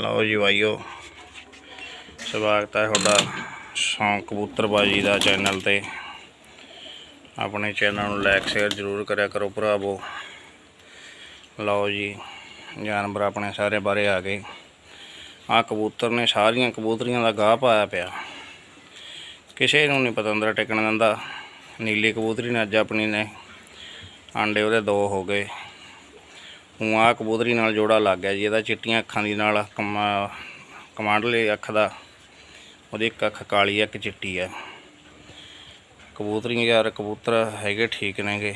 ਲਓ ਜੀ ਭਾਈਓ ਸਵਾਗਤ ਹੈ ਤੁਹਾਡਾ ਸ਼ੌਂਕ ਕਬੂਤਰਬਾਜੀ ਦਾ ਚੈਨਲ ਤੇ। ਆਪਣੇ ਚੈਨਲ ਨੂੰ ਲਾਈਕ ਸ਼ੇਅਰ ਜ਼ਰੂਰ ਕਰਿਆ ਕਰੋ ਭਰਾਵੋ। ਲਓ ਜੀ, ਜਾਨਵਰ ਆਪਣੇ ਸਾਰੇ ਬਾਰੇ ਆ ਗਏ। ਆ ਕਬੂਤਰ ਨੇ ਸਾਰੀਆਂ ਕਬੂਤਰੀਆਂ ਦਾ ਗਾਹ ਪਾਇਆ ਪਿਆ। ਕਿਸੇ ਨੂੰ ਨਹੀਂ ਪਤਾ ਅੰਦਰ ਟਿਕਣ ਦਿੰਦਾ। ਨੀਲੀ ਕਬੂਤਰੀ ਨੇ ਅੱਜ ਆਪਣੀ ਨੇ, ਆਂਡੇ ਉਹਦੇ ਦੋ ਹੋ ਗਏ। ਹੁਣ ਆਹ ਕਬੂਤਰੀ ਨਾਲ ਜੋੜਾ ਲੱਗ ਗਿਆ ਜੀ, ਇਹਦਾ ਚਿੱਟੀਆਂ ਅੱਖਾਂ ਦੀ ਨਾਲ ਕਮਾ ਕਮਾਂਡਲੇ ਅੱਖ ਦਾ, ਉਹਦੀ ਇੱਕ ਅੱਖ ਕਾਲੀ ਆ, ਇੱਕ ਚਿੱਟੀ ਆ। ਕਬੂਤਰੀਆਂ ਯਾਰ ਕਬੂਤਰ ਹੈਗੇ ਠੀਕ ਨੇਗੇ।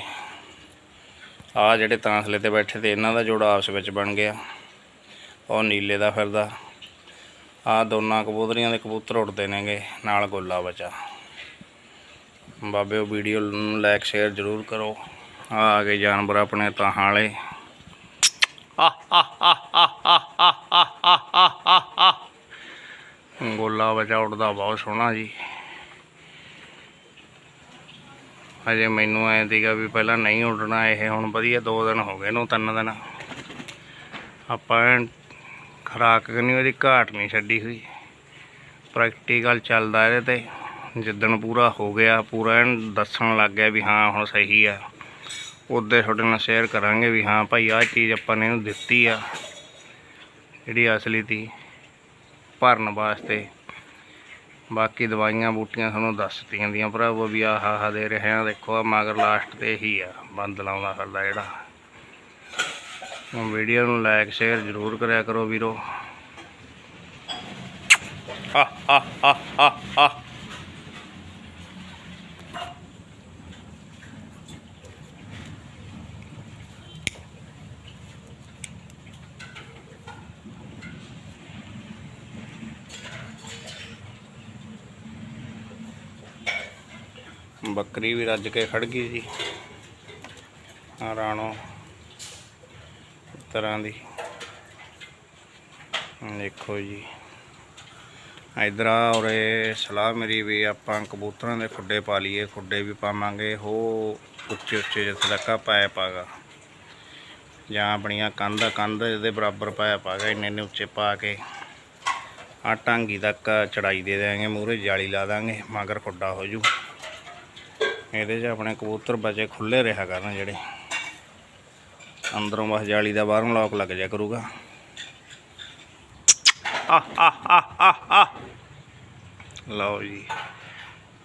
ਆ ਜਿਹੜੇ ਤਾਂਸਲੇ ਤੇ ਬੈਠੇ ਤੇ ਇਹਨਾਂ ਦਾ ਜੋੜਾ ਆਪਸ ਵਿੱਚ ਬਣ ਗਿਆ। ਉਹ ਨੀਲੇ ਦਾ ਫਿਰਦਾ। ਆ ਦੋਨਾਂ ਕਬੂਤਰੀਆਂ ਦੇ ਕਬੂਤਰ ਉੱਡਦੇ ਨੇਗੇ, ਨਾਲ ਗੋਲਾ ਬਚਾ। ਬਾਬੇ, ਉਹ ਵੀਡੀਓ ਨੂੰ ਲਾਈਕ ਸ਼ੇਅਰ ਜ਼ਰੂਰ ਕਰੋ। ਆ ਆ ਗਏ ਜਾਨਵਰ ਆਪਣੇ ਤਾਹਾਂ ਵਾਲੇ ਗੋਲਾ ਬਚਾ ਉੱਡਦਾ ਬਹੁਤ ਸੋਹਣਾ ਜੀ। ਹਜੇ ਮੈਨੂੰ ਐਂ ਸੀਗਾ ਵੀ ਪਹਿਲਾਂ ਨਹੀਂ ਉੱਡਣਾ, ਇਹ ਹੁਣ ਵਧੀਆ ਦੋ ਦਿਨ ਹੋ ਗਏ ਨੂੰ, ਤਿੰਨ ਦਿਨ। ਆਪਾਂ ਐਨ ਖੁਰਾਕ ਨਹੀਂ ਉਹਦੀ ਘਾਟ ਨਹੀਂ ਛੱਡੀ ਹੋਈ। ਪ੍ਰੈਕਟੀਕਲ ਚੱਲਦਾ ਇਹਦੇ ਤੇ। ਜਿੱਦਣ ਪੂਰਾ ਹੋ ਗਿਆ, ਪੂਰਾ ਐਨ ਦੱਸਣ ਲੱਗ ਗਿਆ ਵੀ ਹਾਂ, ਹੁਣ ਸਹੀ ਆ। ਉਹਦੇ ਤੁਹਾਡੇ ਨਾਲ ਸ਼ੇਅਰ ਕਰਾਂਗੇ ਵੀ ਹਾਂ ਭਾਈ ਆਹ ਚੀਜ਼ ਆਪਾਂ ਨੇ ਇਹਨੂੰ ਦਿੱਤੀ ਆ, ਜਿਹੜੀ ਅਸਲੀ ਤੀ, ਭਰਨ ਵਾਸਤੇ। ਬਾਕੀ ਦਵਾਈਆਂ ਬੂਟੀਆਂ ਤੁਹਾਨੂੰ ਦੱਸਤੀਆਂ ਦੀਆਂ ਭਰਾਵੋ ਵੀ ਆਹ ਆਹ ਦੇ ਰਹੇ ਆ, ਦੇਖੋ ਆ ਮਗਰ ਲਾਸਟ ਤੇ ਇਹੀ ਆ, ਬੰਦ ਲਾਉਂਦਾ ਫਿਰਦਾ ਜਿਹੜਾ। ਵੀਡੀਓ ਨੂੰ ਲਾਈਕ ਸ਼ੇਅਰ ਜ਼ਰੂਰ ਕਰਿਆ ਕਰੋ ਵੀਰੋ। ਆ ਆ ਆ ਆ ਆ ਬੱਕਰੀ ਵੀ ਰੱਜ ਕੇ ਖੜ ਗਈ ਜੀ। ਆ ਰਾਣੋ ਤਰ੍ਹਾਂ ਦੀ। ਦੇਖੋ ਜੀ। ਇਧਰ ਆ ਔਰੇ ਸਲਾਹ ਮੇਰੀ ਵੀ ਆਪਾਂ ਕਬੂਤਰਾਂ ਦੇ ਖੁੱਡੇ ਪਾ ਲਈਏ, ਖੁੱਡੇ ਵੀ ਪਾਵਾਂਗੇ। ਹੋ ਉੱਚੇ ਉੱਚੇ ਜਿੱਥੇ ਤੱਕ ਪਾਇਆ ਪਾਗਾ। ਜਾਂ ਆਪਣੀਆਂ ਕੰਧ ਕੰਧ ਇਹਦੇ ਬਰਾਬਰ ਪਾਇਆ ਪਾਗਾ, ਇੰਨੇ ਇੰਨੇ ਉੱਚੇ ਪਾ ਕੇ। ਆ ਟਾਂਗੀ ਤੱਕ ਚੜਾਈ ਦੇ ਦੇਾਂਗੇ ਮੂਹਰੇ ਜਾਲੀ ਲਾ ਦਾਂਗੇ, ਮਗਰ ਖੁੱਡਾ ਹੋ ਜੂ। ਇਹਦੇ 'ਚ ਆਪਣੇ ਕਬੂਤਰ ਬਚੇ ਖੁੱਲੇ ਰਿਹਾ ਕਰਨ ਜਿਹੜੇ। ਅੰਦਰੋਂ ਬਸ ਜਾਲੀ ਦਾ ਬਾਹਰੋਂ ਲੌਕ ਲੱਗ ਜਾ ਕਰੂਗਾ। ਆ ਆ ਆ ਆ ਆ ਲਓ ਜੀ।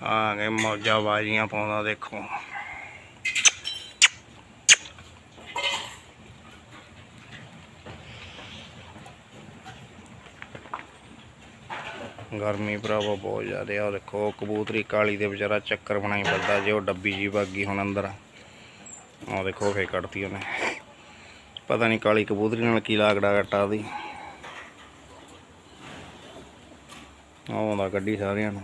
ਆ ਗਏ ਮੌਜਾਂ ਬਾਜੀਆਂ ਪਾਉਂਦਾ ਦੇਖੋ। ਗਰਮੀ ਭਰਾਵਾ ਬਹੁਤ ਜ਼ਿਆਦਾ ਆ। ਦੇਖੋ, ਉਹ ਕਬੂਤਰੀ ਕਾਲੀ ਦੇ ਵਿਚਾਰਾ ਚੱਕਰ ਬਣਾਈ ਫਿਰਦਾ ਜੇ ਉਹ ਡੱਬੀ ਜੀ ਵਾਗੀ ਹੁਣ ਅੰਦਰ। ਆ ਦੇਖੋ ਫੇ ਕੱਢਤੀ ਉਹਨੇ। ਪਤਾ ਨਹੀਂ ਕਾਲੀ ਕਬੂਤਰੀ ਨਾਲ ਕੀ ਲਾਗੜਾ ਗੱਟਾ ਦੀ ਆਉਂਦਾ ਗੱਡੀ ਸਾਰਿਆਂ ਨੂੰ।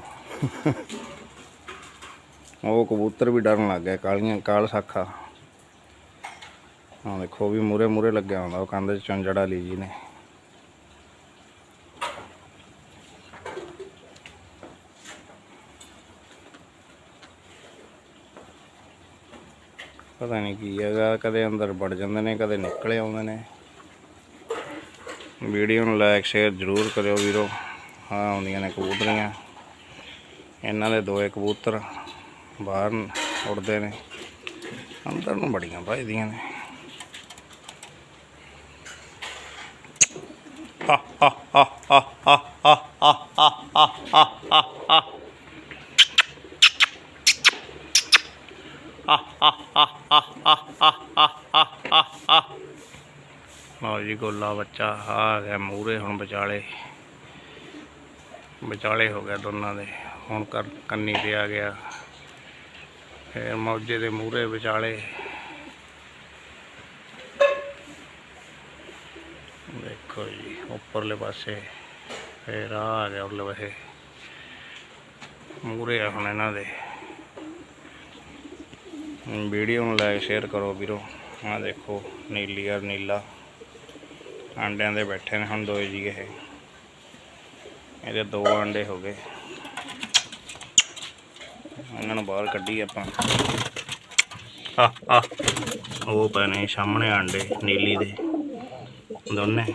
ਉਹ ਕਬੂਤਰ ਵੀ ਡਰਨ ਲੱਗ ਗਿਆ, ਕਾਲੀਆਂ, ਕਾਲ ਸਾਖਾ। ਆ ਦੇਖੋ ਵੀ ਮੂਰੇ ਮੂਰੇ ਲੱਗਿਆ ਹੁੰਦਾ, ਉਹ ਕੰਧ 'ਚ ਚੰਜੜਾ ਲਈ ਜੀ ਨੇ। ਪਤਾ ਨਹੀਂ ਕੀ ਹੈਗਾ, ਕਦੇ ਅੰਦਰ ਵੜ ਜਾਂਦੇ ਨੇ, ਕਦੇ ਨਿਕਲੇ ਆਉਂਦੇ ਨੇ। ਵੀਡੀਓ ਨੂੰ ਲਾਈਕ ਸ਼ੇਅਰ ਜ਼ਰੂਰ ਕਰਿਓ ਵੀਰੋ। ਹਾਂ, ਆਉਂਦੀਆਂ ਨੇ ਕਬੂਤਰੀਆਂ। ਇਹਨਾਂ ਦੇ ਦੋਏ ਕਬੂਤਰ ਬਾਹਰ ਨੂੰ ਉੱਡਦੇ ਨੇ। ਅੰਦਰ ਨੂੰ ਬੜੀਆਂ ਭਜਦੀਆਂ ਨੇ। ਹਾ ਹਾ ਹਾ ਹਾ ਹਾ ਹਾ ਹਾ ਹਾ ਹਾ ਹਾ ਹਾ ਲਓ ਜੀ ਗੋਲਾ ਬੱਚਾ ਆ ਗਿਆ ਮੂਰੇ ਹੁਣ ਵਿਚਾਲੇ। ਵਿਚਾਲੇ ਹੋ ਗਿਆ ਦੋਨਾਂ ਦੇ। ਹੁਣ ਕੰਨੀ ਤੇ ਆ ਗਿਆ। ਫਿਰ ਮੌਜੇ ਦੇ ਮੂਰੇ ਵਿਚਾਲੇ। ਦੇਖੋ ਜੀ, ਉੱਪਰਲੇ ਪਾਸੇ ਫਿਰ ਆ ਆ ਗਿਆ ਉਰਲੇ ਪਾਸੇ ਮੂਰੇ ਆ ਹੁਣ ਇਹਨਾਂ ਦੇ। ਵੀਡੀਓ ਨੂੰ ਲਾਈਕ ਸ਼ੇਅਰ ਕਰੋ ਵੀਰੋ। ਆ ਦੇਖੋ, ਨੀਲੀ ਔਰ ਨੀਲਾ। ਆਂਡਿਆਂ ਦੇ ਬੈਠੇ ਨੇ, ਹੁਣ ਦੋ ਜੀ ਇਹ। ਇਹਦੇ ਦੋ ਆਂਡੇ ਹੋ ਗਏ। ਇਹਨਾਂ ਨੂੰ ਬਾਹਰ ਕੱਢੀ ਆਪਾਂ। ਆ ਆ ਉਹ ਪਏ ਸਾਹਮਣੇ ਆਂਡੇ, ਨੀਲੀ ਦੇ। ਦੋਨੇ।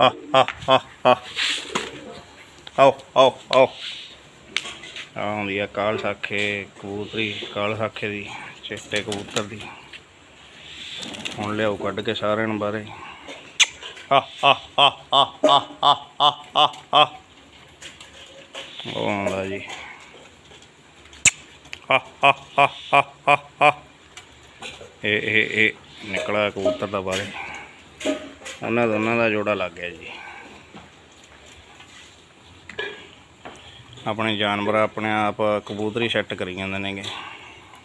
ਹਾ ਹਾ ਹਾ ਹਾ। ਆਓ ਆਓ ਆਓ। ਆਉਂਦੀ ਆ ਕਾਲ ਸਾਖੇ ਕਬੂਤਰੀ, ਕਾਲ ਸਾਖੇ ਦੀ ਚਿੱਟੇ ਕਬੂਤਰ ਦੀ। ਹੁਣ ਲਿਆਓ ਕੱਢ ਕੇ ਸਾਰਿਆਂ ਨੂੰ ਬਾਰੇ ਹਾ ਹਾ ਹਾ ਹਾ ਹਾ ਹਾ ਹਾ ਹਾ ਉਹ ਆਉਂਦਾ ਜੀ ਹਾ ਹਾ ਹਾ ਹਾ ਹਾ ਇਹ ਇਹ ਇਹ ਨਿਕਲਾ ਕਬੂਤਰ ਦਾ ਬਾਰੇ ਉਹਨਾਂ ਦੋਨਾਂ ਦਾ ਜੋੜਾ ਲੱਗ ਗਿਆ ਜੀ ਆਪਣੇ ਜਾਨਵਰ ਆਪਣੇ ਆਪ ਕਬੂਤਰੀ ਸੈੱਟ ਕਰੀ ਜਾਂਦੇ ਨੇਗੇ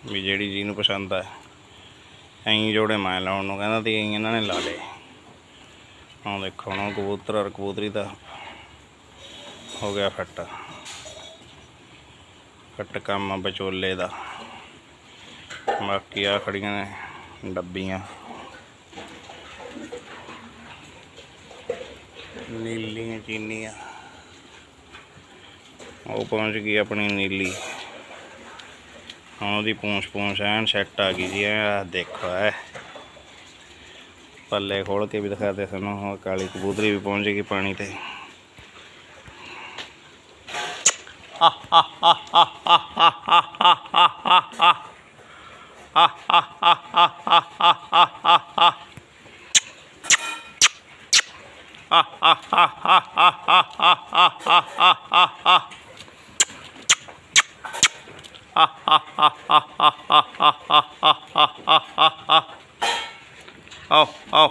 ਵੀ ਜਿਹੜੀ ਜੀ ਨੂੰ ਪਸੰਦ ਆ ਐਂ ਜੋੜੇ ਮੈਂ ਲਾਉਣ ਨੂੰ ਕਹਿੰਦਾ ਤੇ ਐਂ ਇਹਨਾਂ ਨੇ ਲਾ ਲਏ। ਹੁਣ ਦੇਖੋ ਹੁਣ ਕਬੂਤਰ ਔਰ ਕਬੂਤਰੀ ਦਾ ਹੋ ਗਿਆ ਫੱਟ। ਫਿੱਟ ਕੰਮ ਆ ਵਿਚੋਲੇ ਦਾ। ਬਾਕੀ ਆ ਖੜੀਆਂ ਨੇ ਡੱਬੀਆਂ। ਨੀਲੀਆਂ ਚੀਨੀਆਂ। ਉਹ ਪਹੁੰਚ ਗਈ ਆਪਣੀ ਨੀਲੀ। ਹੁਣ ਉਹਦੀ ਪੂੰਛ ਪੂੰਛ ਐਨ ਸੈੱਟ ਆ ਗਈ ਜੀ ਆ ਦੇਖੋ, ਐ। ਪੱਲੇ ਖੋਲ ਕੇ ਵੀ ਦਿਖਾਦੇ ਸਾਨੂੰ ਉਹ ਕਾਲੀ ਕਬੂਤਰੀ ਵੀ ਪਹੁੰਚ ਗਈ ਪਾਣੀ ਤੇ।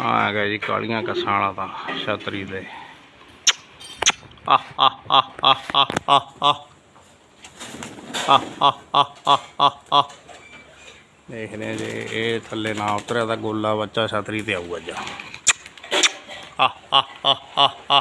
ਆ ਗਿਆ ਜੀ, ਕਾਲੀਆਂ ਕਸਾਣਾ ਤਾਂ ਛਤਰੀ ਦੇ। ਦੇਖਦੇ ਆ ਜੇ, ਇਹ ਥੱਲੇ ਨਾ ਉਤਰਿਆ ਤਾਂ ਗੋਲਾ ਬੱਚਾ ਛਤਰੀ ਤੇ ਆਊਗਾ ਜਾ ਆ ਆ ਆ ਆ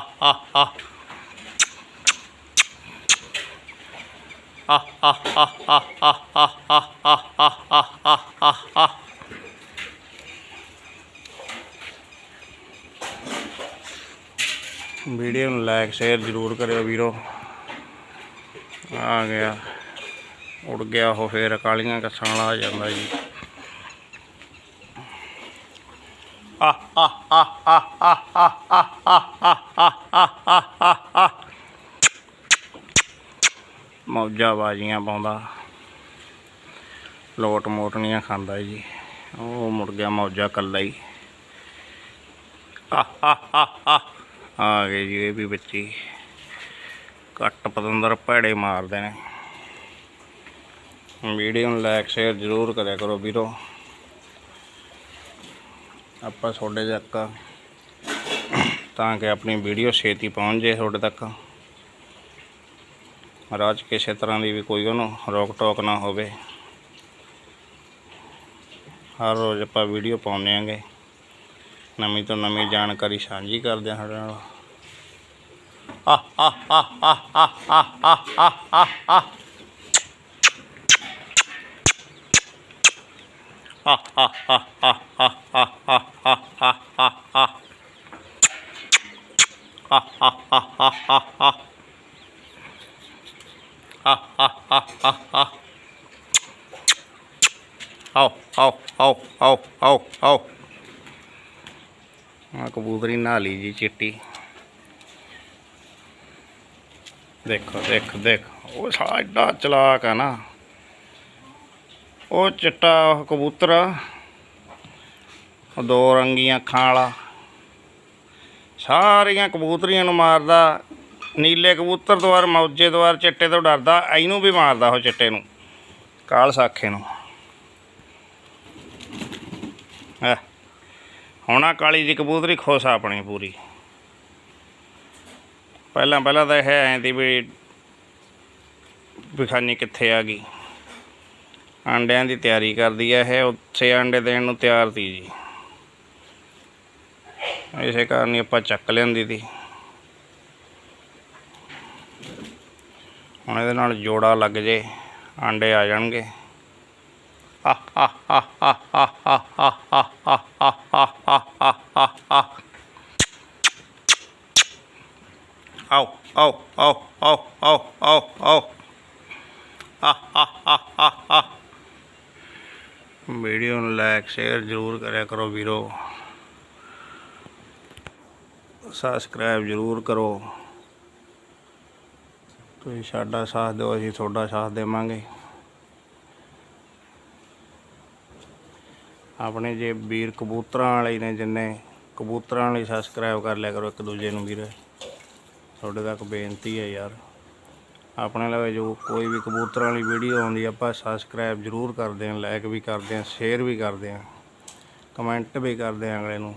ਸ਼ੇਅਰ ਜ਼ਰੂਰ ਕਰਿਓ ਵੀਰੋ ਆ ਗਿਆ ਉੜ ਗਿਆ ਉਹ ਫੇਰ ਕਾਲੀਆਂ ਕੱਸਾਂ ਵਾਲਾ ਆ ਜਾਂਦਾ ਜੀ ਆ ਆ ਆ ਆ ਆ ਆ ਆ ਆ ਆ ਆ ਆ ਆ ਆ ਆ ਬਾਜੀਆਂ ਪਾਉਂਦਾ ਲੋਟ ਮੋਟਣੀਆਂ ਖਾਂਦਾ ਜੀ ਉਹ ਮੁੜ ਗਿਆ ਮੌਜਾ ਕੱਲਾ ਹੀ ਆ ਆ ਆ ਆ ਆ ਗਏ ਜੀ, ਇਹ ਵੀ ਬੱਚੀ ਘੱਟ ਪਤੰਦਰ ਭੈੜੇ ਮਾਰਦੇ ਨੇ। ਵੀਡੀਓ ਨੂੰ ਲਾਈਕ ਸ਼ੇਅਰ ਜ਼ਰੂਰ ਕਰਿਆ ਕਰੋ ਵੀਰੋ। ਆਪਾਂ ਤੁਹਾਡੇ ਤੱਕ ਤਾਂ ਕਿ ਆਪਣੀ ਵੀਡੀਓ ਛੇਤੀ ਪਹੁੰਚ ਜੇ ਤੁਹਾਡੇ ਤੱਕ। ਰਾਜ ਕਿਸੇ ਤਰ੍ਹਾਂ ਦੀ ਵੀ ਕੋਈ ਉਹਨੂੰ ਰੋਕ ਟੋਕ ਨਾ ਹੋਵੇ। ਹਰ ਰੋਜ਼ ਆਪਾਂ ਵੀਡੀਓ ਪਾਉਂਦੇ ਆਂਗੇ। ਨਵੀਂ ਤੋਂ ਨਵੀਂ ਜਾਣਕਾਰੀ ਸਾਂਝੀ ਕਰਦੇ ਹਾਂ ਸਾਡੇ ਨਾਲ ਆ ਆ ਆ ਆ ਆ ਆ ਕਬੂਤਰੀ ਲਈ ਜੀ ਚਿੱਟੀ। ਦੇਖੋ, ਦੇਖ ਦੇਖ। ਉਹ ਸਾਲਾ ਚਲਾਕ ਆ ਨਾ। ਉਹ ਚਿੱਟਾ ਉਹ ਕਬੂਤਰ ਦੋ ਰੰਗੀਆਂ ਅੱਖਾਂ ਵਾਲਾ। ਸਾਰੀਆਂ ਕਬੂਤਰੀਆਂ ਨੂੰ ਮਾਰਦਾ। ਨੀਲੇ ਕਬੂਤਰ ਤੋਂ ਵਾਰ ਮੌਜੇ ਤੋਂ ਵਾਰ ਚਿੱਟੇ ਤੋਂ ਡਰਦਾ। ਇਹਨੂੰ ਵੀ ਮਾਰਦਾ ਉਹ ਚਿੱਟੇ ਨੂੰ। ਕਾਲ ਸਾਖੇ ਨੂੰ। ਹੈ। ਹੁਣ ਕਾਲੀ ਜੀ ਕਬੂਤਰੀ ਖੁਸ਼ ਆਪਣੀ ਪੂਰੀ। ਪਹਿਲਾਂ ਪਹਿਲਾਂ ਤਾਂ ਇਹ ਐਂ ਦੀ ਵੀ ਵਿਖਾਨੀ ਕਿੱਥੇ ਆ ਗਈ। ਆਂਡਿਆਂ ਦੀ ਤਿਆਰੀ ਕਰਦੀ ਆ ਇਹ ਉੱਥੇ ਆਂਡੇ ਦੇਣ ਨੂੰ ਤਿਆਰ ਤੀ ਜੀ। ਇਸੇ ਕਾਰਨ ਹੀ ਆਪਾਂ ਚੱਕ ਲਿਆਂਦੀ ਤੀ ਹੁਣ ਇਹਦੇ ਨਾਲ ਜੋੜਾ ਲੱਗ ਜੇ, ਆਂਡੇ ਆ ਜਾਣਗੇ। ਆਓ ਆਓ ਆਓ ਆਓ ਆਓ ਆਓ। ਵੀਡੀਓ ਨੂੰ ਲਾਈਕ ਸ਼ੇਅਰ ਜ਼ਰੂਰ ਕਰਿਆ ਕਰੋ ਵੀਰੋ। ਸਬਸਕ੍ਰਾਈਬ ਜ਼ਰੂਰ ਕਰੋ। ਤੁਸੀਂ ਸਾਡਾ ਸਾਥ ਦਿਓ, ਅਸੀਂ ਤੁਹਾਡਾ ਸਾਥ ਦੇਵਾਂਗੇ। ਆਪਣੇ ਜੇ ਵੀਰ ਕਬੂਤਰਾਂ ਵਾਲੇ ਨੇ ਜਿੰਨੇ, ਕਬੂਤਰਾਂ ਵਾਲੇ ਸਬਸਕ੍ਰਾਈਬ ਕਰ ਲਿਆ ਕਰੋ ਇੱਕ ਦੂਜੇ ਨੂੰ ਵੀਰੇ। ਤੁਹਾਡੇ ਤੱਕ ਬੇਨਤੀ ਹੈ ਯਾਰ। ਆਪਣੇ ਲਵੇ ਜੋ ਕੋਈ ਵੀ ਕਬੂਤਰਾਂ ਵਾਲੀ ਵੀਡੀਓ ਆਉਂਦੀ ਆਪਾਂ ਸਬਸਕ੍ਰਾਈਬ ਜ਼ਰੂਰ ਕਰਦੇ ਹਾਂ ਲਾਈਕ ਵੀ ਕਰਦੇ ਹਾਂ ਸ਼ੇਅਰ ਵੀ ਕਰਦੇ ਹਾਂ ਕਮੈਂਟ ਵੀ ਕਰਦੇ ਹਾਂ ਅਗਲੇ ਨੂੰ।